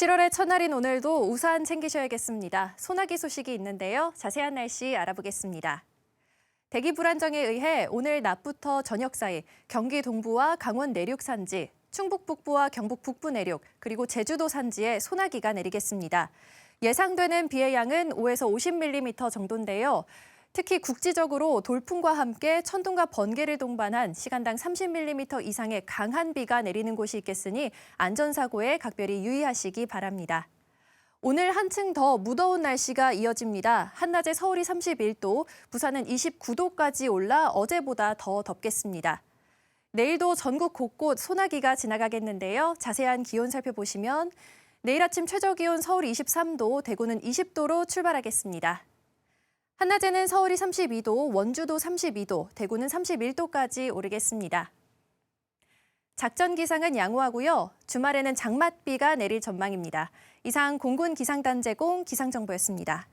7월의 첫날인 오늘도 우산 챙기셔야겠습니다. 소나기 소식이 있는데요. 자세한 날씨 알아보겠습니다. 대기 불안정에 의해 오늘 낮부터 저녁 사이 경기 동부와 강원 내륙 산지, 충북 북부와 경북 북부 내륙, 그리고 제주도 산지에 소나기가 내리겠습니다. 예상되는 비의 양은 5에서 50mm 정도인데요. 특히 국지적으로 돌풍과 함께 천둥과 번개를 동반한 시간당 30mm 이상의 강한 비가 내리는 곳이 있겠으니 안전사고에 각별히 유의하시기 바랍니다. 오늘 한층 더 무더운 날씨가 이어집니다. 한낮에 서울이 31도, 부산은 29도까지 올라 어제보다 더 덥겠습니다. 내일도 전국 곳곳 소나기가 지나가겠는데요. 자세한 기온 살펴보시면 내일 아침 최저 기온 서울 23도, 대구는 20도로 출발하겠습니다. 한낮에는 서울이 32도, 원주도 32도, 대구는 31도까지 오르겠습니다. 작전 기상은 양호하고요. 주말에는 장맛비가 내릴 전망입니다. 이상 공군 기상단 제공 기상정보였습니다.